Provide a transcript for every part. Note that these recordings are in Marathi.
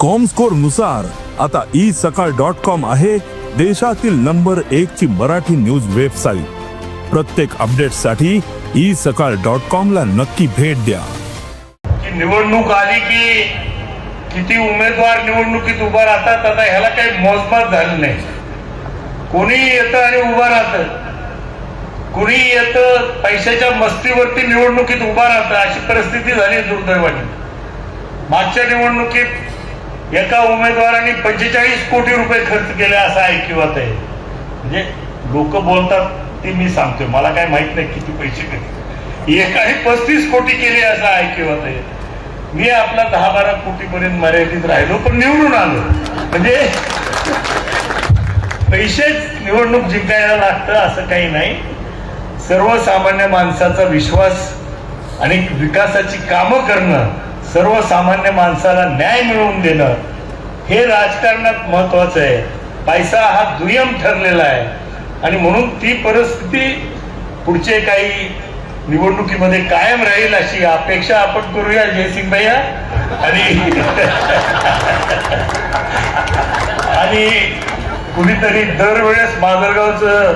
कॉमस्कोरनुसार आता ई सकाळ डॉट कॉम आहे देशातील नंबर एक ची मराठी न्यूज वेबसाईट प्रत्येक अपडेटसाठी ई सकाळ डॉट कॉम ला नक्की भेट द्या. निवडणूक आली की किती उमेदवार निवडणुकीत उभा राहतात आता ह्याला काही मोजमाप झालं नाही. कोणी येतं आणि उभं राहतं. कोणी येतं पैशाच्या मस्तीवरती निवडणुकीत उभा राहतं अशी परिस्थिती झाली दुर्दैवाने. मागच्या निवडणुकीत एका उमेदवाराने पंचेचाळीस कोटी रुपये खर्च केले असं ऐकिवात आहे. म्हणजे लोक बोलतात ते मी सांगतोय मला काय माहीत नाही किती पैसे केले. एकाने पस्तीस कोटी केले असं ऐकिवात आहे. मी आपला दहा बारा कोटी पर्यंत मर्यादित राहिलो पण निवडून आलो. म्हणजे पैसेच निवडणूक जिंकायला लागतं असं काही नाही. सर्वसामान्य माणसाचा विश्वास आणि विकासाची कामं करणं सर्वसामान्य माणसाला न्याय मिळवून देणं हे राजकारणात महत्वाचं आहे. पैसा हा दुय्यम ठरलेला आहे. आणि म्हणून ती परिस्थिती पुढचे काही निवडणुकीमध्ये कायम राहील अशी अपेक्षा आपण करूया जयसिंग भैया आणि आणि कुणीतरी दरवेळेस माजलगावचं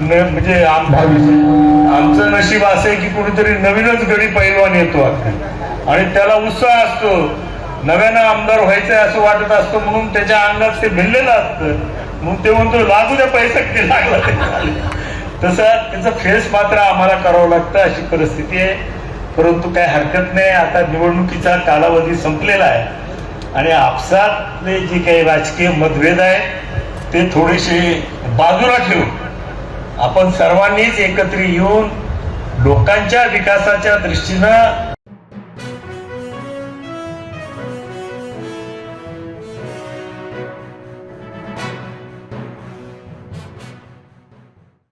म्हणजे आम- आमचं नशीब असं आहे की कुणीतरी नवीनच गडी पैलवान येतो आता. आणि त्याला उत्साह असतो. नव्यानं आमदार व्हायचंय असं वाटत असतो म्हणून त्याच्या अंगात ते भिनलेलं असतं. मग ते म्हणतो लागू द्या पैसा किती लागला तसं त्याचं फेस मात्र आम्हाला करावं लागतं अशी परिस्थिती आहे. परंतु काय हरकत नाही आता निवडणुकीचा कालावधी संपलेला आहे. आणि आपसातले जे काही राजकीय मतभेद आहे ते थोडेसे बाजूला ठेवून आपण सर्वांनीच एकत्र येऊन लोकांच्या विकासाच्या दृष्टीनं